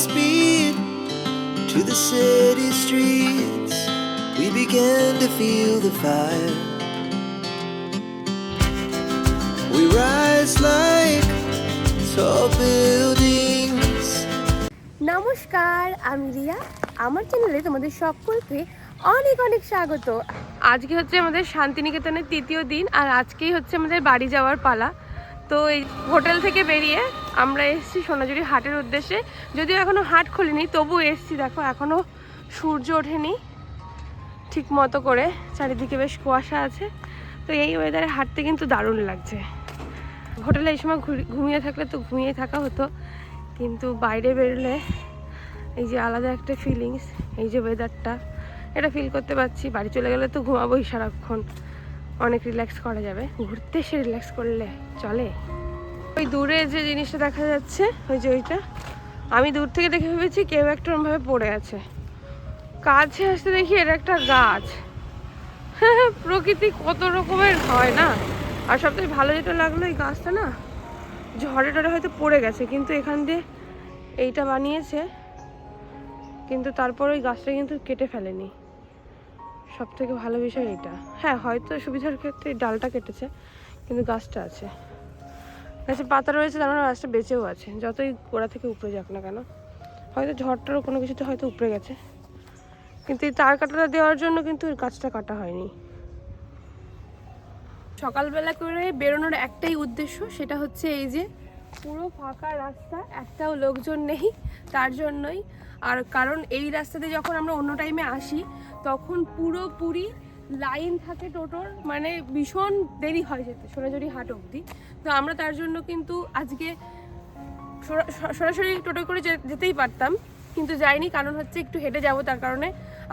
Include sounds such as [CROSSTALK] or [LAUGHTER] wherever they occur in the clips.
speed to the city streets. We began to feel the fire. We rise like tall buildings. নমস্কার, আমি রিয়া আমার চ্যানেলে তোমাদের সকলকে অনেক অনেক স্বাগত আজকে হচ্ছে আমাদের শান্তিনিকেতনের তৃতীয় দিন আর আজকেই হচ্ছে আমাদের বাড়ি যাওয়ার পালা তো এই হোটেল থেকে বেরিয়ে আমরা এসেছি সোনাঝুরি হাটের উদ্দেশ্যে। যদিও এখনও হাট খুলিনি তবু এসেছি। দেখো এখনও সূর্য ওঠেনি ঠিক মতো করে। চারিদিকে বেশ কুয়াশা আছে। তো এই ওয়েদারে হাঁটতে কিন্তু দারুণ লাগছে। হোটেলে এই সময় ঘুমিয়ে থাকলে তো ঘুমিয়ে থাকা হতো। কিন্তু বাইরে বেরোলে এই যে আলাদা একটা ফিলিংস এই যে ওয়েদারটা এটা ফিল করতে পারছি। বাড়ি চলে গেলে তো ঘুমাবোই সারাক্ষণ। অনেক রিল্যাক্স করা যাবে। ঘুরতে এসে রিল্যাক্স করলে চলে। ওই দূরে যে জিনিসটা দেখা যাচ্ছে, ওই যে ওইটা, আমি দূর থেকে দেখে ভেবেছি কেউ একটা ওরমভাবে পড়ে আছে। কাছে আসতে দেখি এটা একটা গাছ। [LAUGHS] প্রকৃতি কত রকমের হয় না? আর সবথেকে ভালো যেটা লাগল এই গাছটা না, ঝড়ে টরে হয়তো পড়ে গেছে, কিন্তু এখান দিয়ে এইটা বানিয়েছে, কিন্তু তারপর ওই গাছটা কিন্তু কেটে ফেলেনি। সব থেকে ভালো বিষয় এটা। হ্যাঁ হয়তো সুবিধার ক্ষেত্রে ডালটা কেটেছে, কিন্তু গাছটা আছে। গাছে পাতা রয়েছে, তার মানে গাছটা বেঁচেও আছে। যতই গোড়া থেকে উপরে যাক না কেন, হয়তো ঝড়টারও কোনো কিছুতে হয়তো উপরে গেছে। কিন্তু এই তার কাটাটা দেওয়ার জন্য কিন্তু গাছটা কাটা হয়নি। সকালবেলা করে বেরোনোর একটাই উদ্দেশ্য, সেটা হচ্ছে এই যে পুরো ফাঁকা রাস্তা, একটাও লোকজন নেই। তার জন্যই। আর কারণ এই রাস্তাতে যখন আমরা অন্য টাইমে আসি, তখন পুরোপুরি লাইন থাকে টোটোর মানে ভীষণ দেরি হয় যেতে, সোনাঝুরি হাট অবধি। তো আমরা তার জন্য কিন্তু আজকে সরাসরি টোটো করে যেতেই পারতাম। কিন্তু যাইনি, কারণ হচ্ছে একটু হেঁটে যাব তার কারণে।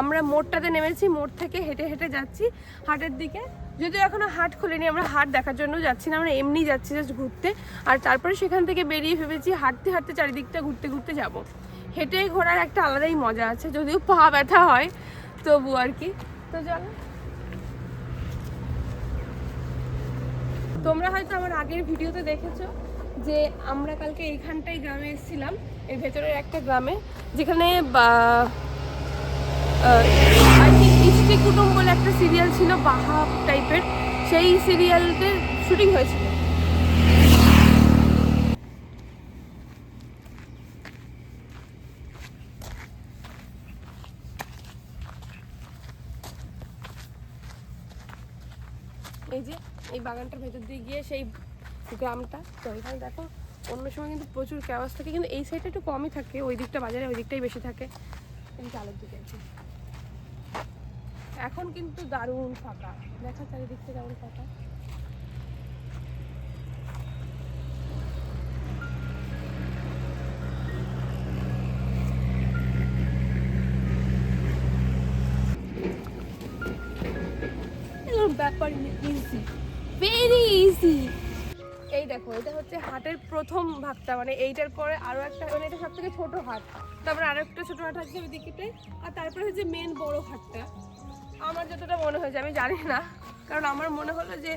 আমরা মোড়টাতে নেমেছি, মোড় থেকে হেঁটে হেঁটে যাচ্ছি, হাটের দিকে। যদিও এখনও হাট খোলেনি, আমরা হাট দেখার জন্য যাচ্ছি না, আমরা এমনি যাচ্ছি জাস্ট ঘুরতে। আর তারপরে সেখান থেকে বেরিয়ে ভেবেছি হাঁটতে হাঁটতে চারিদিকটা ঘুরতে ঘুরতে যাব। হেঁটে ঘোরার একটা আলাদাই মজা আছে, যদিও পা ব্যথা হয়, তবু আর কি। তো চলো। তোমরা হয়তো আমার আগের ভিডিওতে দেখেছ যে আমরা কালকে এইখানটাই গ্রামে এসেছিলাম, এর ভেতরের একটা গ্রামে, যেখানে ইষ্টি কুটুম বলে একটা সিরিয়াল ছিল, বাহা টাইপের সেই সিরিয়ালতে শুটিং হয়েছিল এই যে, এই বাগানটার ভেতর দিয়ে গিয়ে সেই গ্রামটা, তো এখানে দেখো, অন্য সময় কিন্তু প্রচুর ক্যাওয়াজ থাকে, কিন্তু এই সাইডটা একটু কমই থাকে, ওই দিকটা বাজারে ওই দিকটাই বেশি থাকে এই চালের দিকে আর। এখন কিন্তু দারুণ ফাঁকা। দেখা চারিদিকটা দারুণ ফাঁকা? ব্যাপার ইজি ভেরি ইজি এই দেখো, এটা হচ্ছে হাটের প্রথম ভাগটা মানে এইটার পরে আরও একটা মানে এটা সব থেকে ছোট হাট। তারপরে আরও একটা ছোট হাট আছে ওই দিকেটাই আর তারপরে হচ্ছে মেন বড় হাটটা আমার যতটা মনে হয়েছে, আমি জানি না। কারণ আমার মনে হলো যে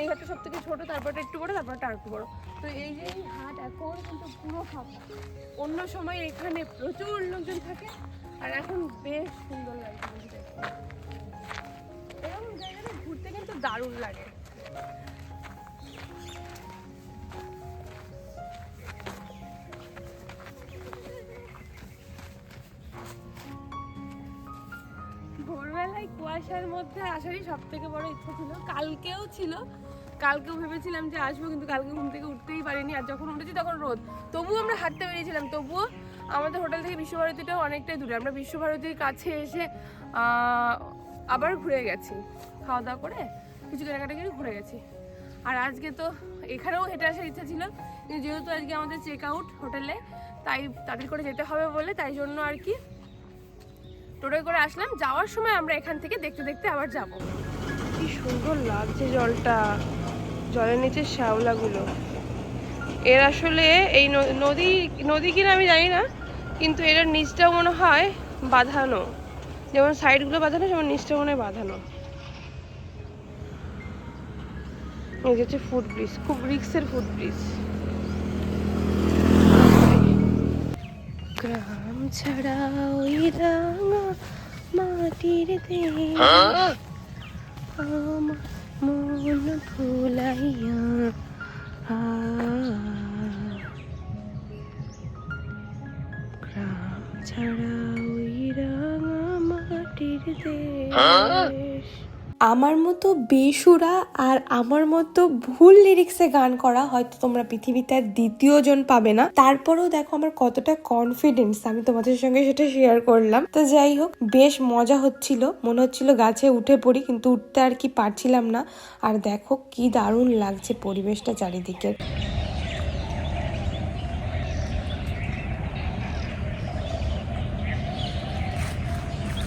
এই হাটটা সব থেকে ছোটো, তারপরটা একটু বড়, তারপরটা আর একটু বড়। তো এই যে হাট এখন কিন্তু পুরো ফাঁকা অন্য সময় এখানে প্রচুর লোকজন থাকে, আর এখন বেশ সুন্দর লাগে। এরকম জায়গাটা ঘুরতে কিন্তু দারুণ লাগে। কুয়াশার মধ্যে আসারই সব থেকে বড় ইচ্ছা ছিল। কালকেও ছিল। কালকেও ভেবেছিলাম যে আসব, কিন্তু কালকে ঘুম থেকে উঠতেই পারিনি। আর যখন উঠেছি তখন রোদ। তবুও আমরা হাঁটতে বেরিয়েছিলাম। তবুও আমাদের হোটেল থেকে বিশ্বভারতীটাও অনেকটাই দূরে। আমরা বিশ্বভারতীর কাছে এসে আবার ঘুরে গেছি। খাওয়া দাওয়া করে কিছু কেনাকাটা করে ঘুরে গেছি। আর আজকে তো এখানেও হেঁটে আসার ইচ্ছা ছিল। যেহেতু আজকে আমাদের চেক আউট হোটেলে, তাই তাদের করে যেতে হবে বলে, তাই জন্য আর কি টোটোয় করে আসলাম, যাওয়ার সময় আমরা এখান থেকে দেখতে দেখতে আবার যাব। কি সুন্দর লাগছে জলটা, জলের নিচে শ্যাওলাগুলো। এর আসলে এই নদী নদী কিনা আমি জানি না, কিন্তু এটার নিচটাও মনে হয় বাঁধানো। যেমন সাইডগুলো বাঁধানো যেমন নিচটা মনে হয় বাঁধানো। এই হচ্ছে ফুট ব্রিজ খুব রিক্সের ফুট ব্রিজ ছাড়া ওই রাঙা মাটির দেশ। আমার মন ভুলাইয়া। গ্রাম ছাড়া ওই রাঙা মাটির দেশ। আমার মতো বেসুরা আর আমার মতো ভুল লিরিক্সে গান করা হয়তো তোমরা পৃথিবীতে আর দ্বিতীয় জন পাবে না। তারপরেও দেখো আমার কতটা কনফিডেন্স আমি তোমাদের সঙ্গে সেটা শেয়ার করলাম। তো যাই হোক, বেশ মজা হচ্ছিল, মনে হচ্ছিল গাছে উঠে পড়ি, কিন্তু উঠতে আর কি পারছিলাম না। আর দেখো কি দারুণ লাগছে পরিবেশটা চারিদিকে।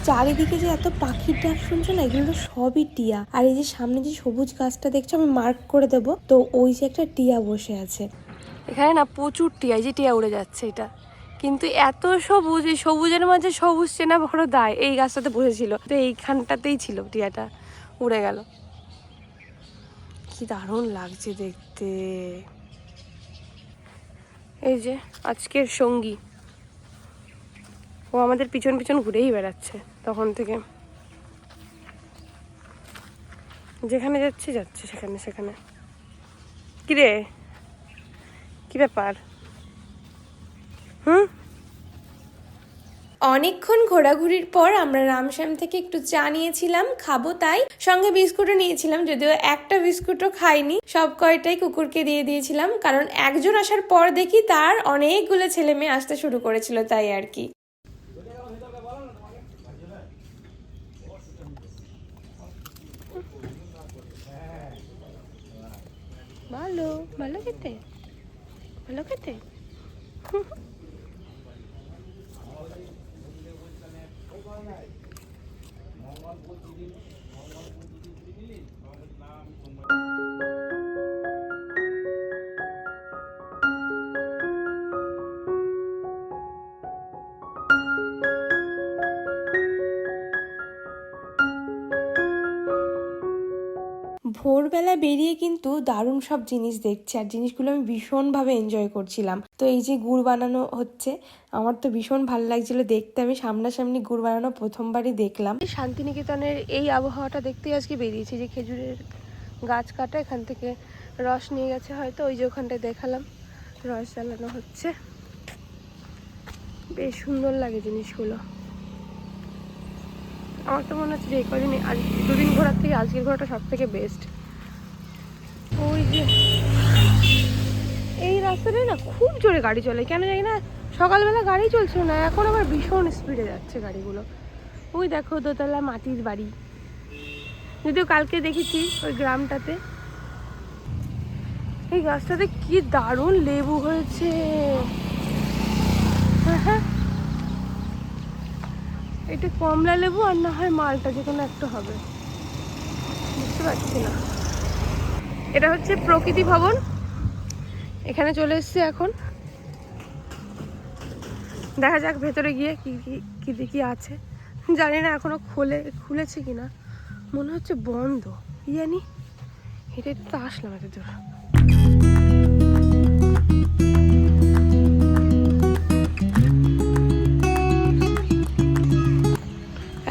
চারিদিকে যে এত পাখির ডাক শুনছো না, এগুলো সবই টিয়া। আর এই যে সামনে যে সবুজ গাছটা দেখছ, আমি মার্ক করে দেবো। তো ওই যে একটা টিয়া বসে আছে। এখানে না প্রচুর টিয়া যে টিয়া উড়ে যাচ্ছে এটা। কিন্তু এত সবুজ, এই সবুজের মাঝে সবুজ চেনা বড় দায়। এই গাছটাতে বসেছিল, তো এইখানটাতেই ছিল টিয়াটা, উড়ে গেল। কি দারুণ লাগছে দেখতে। এই যে আজকের সঙ্গী। ও আমাদের পিছন পিছন ঘুরেই বেড়াচ্ছে, তখন থেকে। যেখানে যাচ্ছে যাচ্ছে সেখানে সেখানে। কিরে? কি ব্যাপার? হুম? অনেকক্ষণ ঘোরাঘুরির পর আমরা রামশ্যাম থেকে একটু চা নিয়েছিলাম, খাব তাই। সঙ্গে বিস্কুটও নিয়েছিলাম, যদিও একটা বিস্কুটও খাইনি। সব কয়টাই কুকুরকে দিয়ে দিয়েছিলাম, কারণ একজন আসার পর দেখি তার অনেকগুলো ছেলে মেয়ে আসতে শুরু করেছিল তাই আর কি। ভালো ভালো খেতে ভালো খেতে। ভোরবেলা বেরিয়ে কিন্তু দারুণ সব জিনিস দেখছি আর জিনিসগুলো আমি ভীষণভাবে এনজয় করছিলাম। তো এই যে গুড় বানানো হচ্ছে, আমার তো ভীষণ ভালো লাগছিল দেখতে। আমি সামনাসামনি গুড় বানানো প্রথমবারই দেখলাম। শান্তিনিকেতনের এই আবহাওয়াটা দেখতেই আজকে বেরিয়েছি যে খেজুরের গাছ কাটা, এখান থেকে রস নিয়ে গেছে হয়তো, ওই যে ওখানটায় দেখালাম, রস জ্বালানো হচ্ছে। বেশ সুন্দর লাগে জিনিসগুলো। আমার তো মনে হচ্ছে যে কদিন আজ দুদিন ঘোরার থেকে আজকের ঘোরাটা সব থেকে বেস্ট ওই যে এই রাস্তাটায় না খুব জোরে গাড়ি চলে, কেন জানি না সকালবেলা গাড়ি চলছিল না, এখন আবার ভীষণ স্পিডে যাচ্ছে গাড়িগুলো। ওই দেখো দোতলা মাটির বাড়ি। যদিও কালকে দেখেছি ওই গ্রামটাতে। এই গাছটাতে কি দারুণ লেবু হয়েছে। হ্যাঁ। এটা কমলা লেবু আর না হয় মালটা, যে কোনো একটা হবে। বুঝতে পারছি না। এটা হচ্ছে প্রকৃতি ভবন। এখানে চলে এসেছি এখন। দেখা যাক ভেতরে গিয়ে কি কি কি দেখি আছে। জানি না এখনও খোলে, খুলেছে কিনা। মনে হচ্ছে বন্ধ। কি জানি? হেঁটে হেঁটে তো আসলাম এত দূর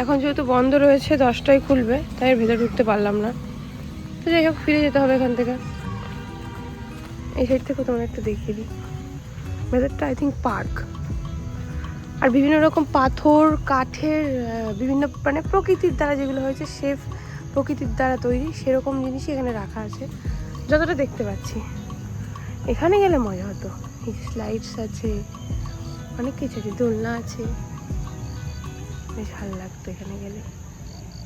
এখন যেহেতু বন্ধ রয়েছে, দশটায় খুলবে, তাই ভেতরে ঢুকতে পারলাম না। তো যাই হোক, ফিরে যেতে হবে এখান থেকে। এই সাইড থেকে তোমার একটু দেখিয়ে দিই। ভেতরটা আই থিঙ্ক পার্ক। আর বিভিন্ন রকম পাথর, কাঠের বিভিন্ন মানে প্রকৃতির দ্বারা যেগুলো হয়েছে সেফ প্রকৃতির দ্বারা তৈরি, সেরকম জিনিসই এখানে রাখা আছে। যতটা দেখতে পাচ্ছি। এখানে গেলে মজা হতো। স্লাইডস আছে, অনেক কিছু আছে, দোলনা আছে। বেশ ভালো লাগতো এখানে গেলে।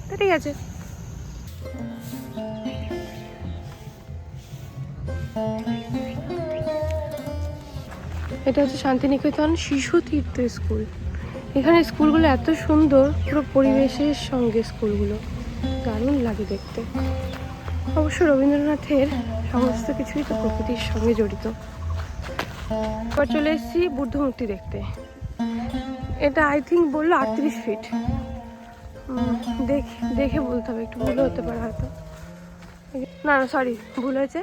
তো ঠিক আছে। এটা হচ্ছে শান্তিনিকেতন শিশু তীর্থ স্কুল। এখানে স্কুলগুলো এত সুন্দর, পুরো পরিবেশের সঙ্গে স্কুলগুলো। দারুণ লাগে দেখতে। অবশ্য রবীন্দ্রনাথের সমস্ত কিছুই তো প্রকৃতির সঙ্গে জড়িত। এবার চলে এসেছি বুদ্ধ মূর্তি দেখতে। এটা আই থিঙ্ক বলল আটত্রিশ ফিট দেখে দেখে বলতে হবে, একটু ভুল হতে পারে হয়তো। না না সরি ভুল হয়েছে।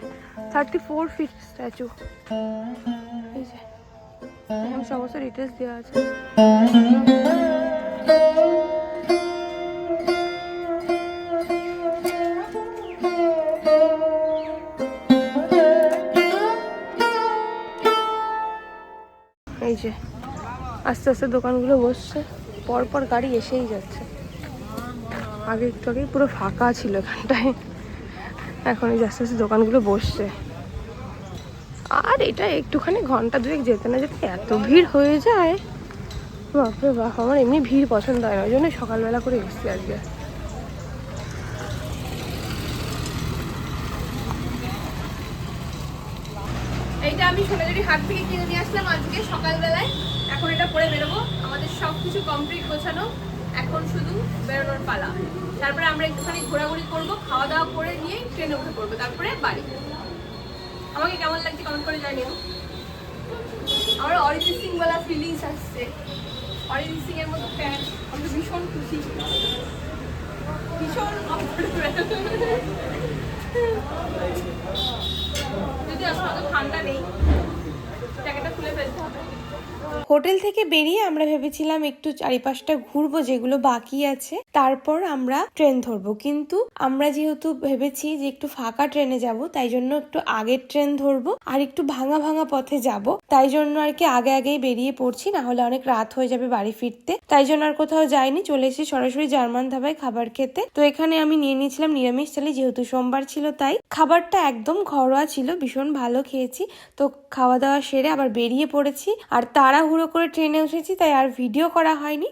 থার্টি ফোর ফিট স্ট্যাচু এই যে সমস্ত ডিটেলস দেওয়া আছে। এই যে, আস্তে আস্তে দোকানগুলো বসছে। পরপর গাড়ি এসেই যাচ্ছে। আগে একটু আগেই পুরো ফাঁকা ছিল এখানটায়। এখন এই আস্তে আস্তে দোকানগুলো বসছে। আর এটা একটুখানি ঘণ্টা দুয়েক যেতে না যেতে এত ভিড় হয়ে যায়। বাপরে বাপ, আমার এমনি ভিড় পছন্দ হয় না, ওই জন্য সকালবেলা করে এসছি আজকে। এইটা আমি সোনাঝুরি হাট থেকে কিনে নিয়ে আসলাম আজকে সকালবেলায়। এখন এটা পরে বেরোবো। আমাদের সব কিছু কমপ্লিট গোছানো। এখন শুধু বেরোনোর পালা। তারপরে আমরা একটুখানি ঘোরাঘুরি করব খাওয়া দাওয়া করে নিয়ে ট্রেনে উঠে পড়ব, তারপরে বাড়ি। আমাকে কেমন লাগছে কমেন্ট করে জানিও। আমার অরিজিৎ সিং বলা ফিলিংস আসছে। অরিজিৎ সিং এর মতো ফ্যান আমি ভীষণ খুশি। ভীষণ যদি আসলে অত ঠান্ডা নেই। জ্যাকেটটা খুলে ফেলতে হবে। হোটেল থেকে বেরিয়ে আমরা ভেবেছিলাম একটু চারিপাশটা ঘুরবো, যেগুলো বাকি আছে। তারপর আমরা ট্রেন ধরবো। কিন্তু আমরা যেহেতু ভেবেছি যে একটু ফাঁকা ট্রেনে যাব, তাই জন্য একটু আগের ট্রেন ধরবো আর একটু ভাঙা ভাঙা পথে যাব। তাই জন্য আর কি আগে আগেই বেরিয়ে পড়ছি, না হলে অনেক রাত হয়ে যাবে বাড়ি ফিরতে। তাই জন্য আর কোথাও যাইনি, চলে এসেছি সরাসরি জার্মান ধাবায় খাবার খেতে। তো এখানে আমি নিয়ে নিয়েছিলাম নিরামিষ থালি যেহেতু সোমবার ছিল তাই। খাবারটা একদম ঘরোয়া ছিল, ভীষণ ভালো খেয়েছি। তো খাওয়া দাওয়া সেরে আবার বেরিয়ে পড়েছি। আর তাড়াহুড়ো করে ট্রেনে উঠেছি তাই আর ভিডিও করা হয়নি।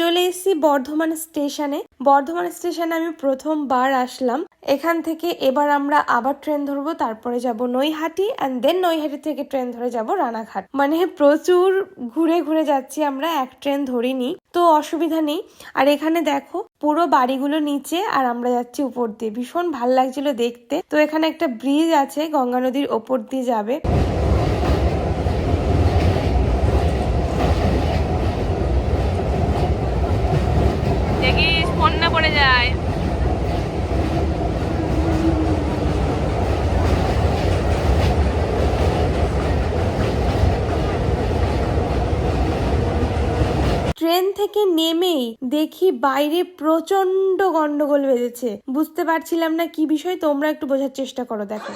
চলে এসেছি বর্ধমান স্টেশনে। বর্ধমান স্টেশনে আমি প্রথমবার আসলাম। এখান থেকে এবার আমরা আবার ট্রেন ধরবো, তারপরে যাব নৈহাটি অ্যান্ড দেন নৈহাটি থেকে ট্রেন ধরে যাব রানাঘাট। মানে প্রচুর ঘুরে ঘুরে যাচ্ছি আমরা, এক ট্রেন ধরিনি, তো অসুবিধা নেই। আর এখানে দেখো, পুরো বাড়িগুলো নিচে, আর আমরা যাচ্ছি উপর দিয়ে। ভীষণ ভালো লাগছিল দেখতে। তো এখানে একটা ব্রিজ আছে, গঙ্গা নদীর ওপর দিয়ে যাবে দেখিস ফোন না পড়ে যায় ট্রেন থেকে নেমেই দেখি বাইরে প্রচণ্ড গন্ডগোল বেঁধেছে। বুঝতে পারছিলাম না কি বিষয়, তোমরা একটু বোঝার চেষ্টা করো, দেখো।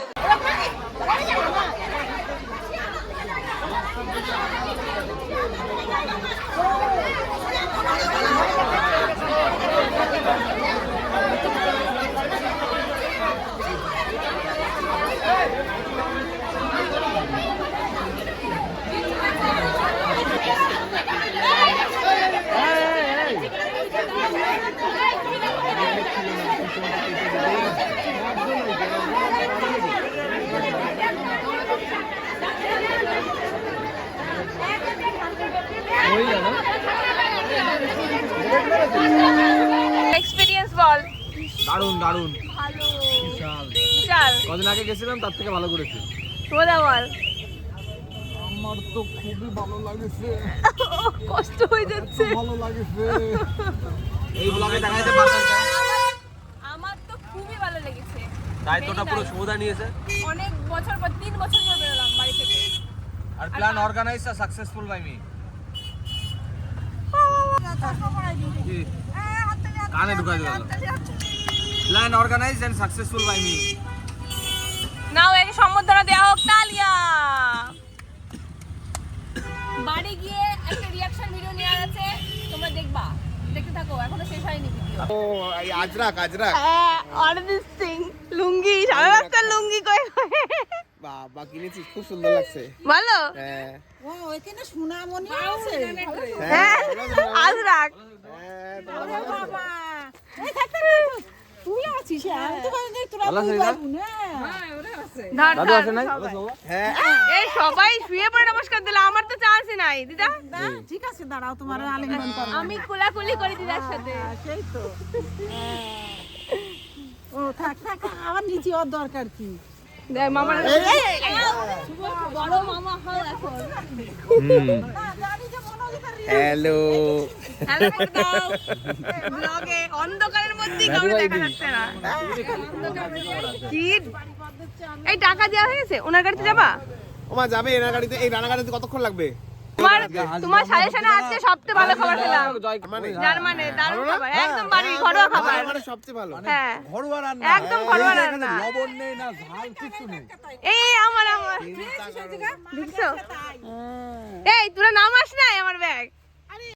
বল দারুণ দারুণ ভালো বিশাল কদিন আগে গেছিলাম তার থেকে ভালো করেছি সোজা বল আমার তো খুবই ভালো লাগেছে কষ্ট হয়ে যাচ্ছে ভালো লাগেছে এই ব্লগে দেখাইতে পারবেন আমার তো খুবই ভালো লেগেছে দায়িত্বটা পুরো সমুদা নিয়েছে অনেক বছর পর তিন বছর পর বেরোলাম বাড়ি থেকে আর প্ল্যান অর্গানাইজ আর সাকসেসফুল বাই মি কানে ঢুকাই দিল plan organise and successful by me নাও একে সম্বর্ধনা দেওয়া হোক তালিয়া। বাড়ি গিয়ে একটা রিয়াকশন ভিডিও নেওয়ার আছে তোমরা দেখবা। দেখতে থাকো এখনও শেষ হয়নি ভিডিও ও আজরাক আজরাক অরিজিৎ সিং লুঙ্গি সাড়ে পাঁচটা লুঙ্গি কয়ে বাবা কিনেছিস? খুব সুন্দর লাগছে। ভালো হ্যাঁ। ও ওইখানে সোনামণি আছে? হ্যাঁ আজ রাখ। ওরে বাবা এই থাক, থাক, থাক, থাক। তুই আছিস আমি তো ভাবছি তোরা ভালো তুই না? না ধর দাদু আসে নাই হ্যাঁ এই সবাই শুয়ে পড়ে নমস্কার দিল আমার তো চান্সই নাই দিদা ঠিক আছে দাঁড়াও তোমার আলিঙ্গন করো আমি কোলাকুলি করি দিদার সাথে হ্যাঁ, সেই তো হ্যাঁ। ও থাক থাক আমার নিচে ওর দরকার কি মামার বড় মামা হয় এখন হ্যালো হ্যালো করে দাও ব্লগে অন্ধকারের মধ্যে কাউকে দেখা যাচ্ছে না। কি এই টাকা দেওয়া হয়ে গেছে? ওনার গাড়িতে যাবা? ওমা যাবে এনার গাড়িতে এই রানা গাড়িতে কতক্ষণ লাগবে? তোমার তোমার সাজেশনে আজকে সবচেয়ে ভালো খাবার খেলাম। মানে যার মানে দারুণ খাবার একদম বাড়ি ঘরোয়া খাবার। মানে সবচেয়ে ভালো। হ্যাঁ। ঘরোয়া রান্না। একদম ঘরোয়া রান্না। লবণ নেই না ঝাল কিছু নেই। এই আমার আমার দেখছ? এই তোরা নামাস নাই আমার ব্যাগ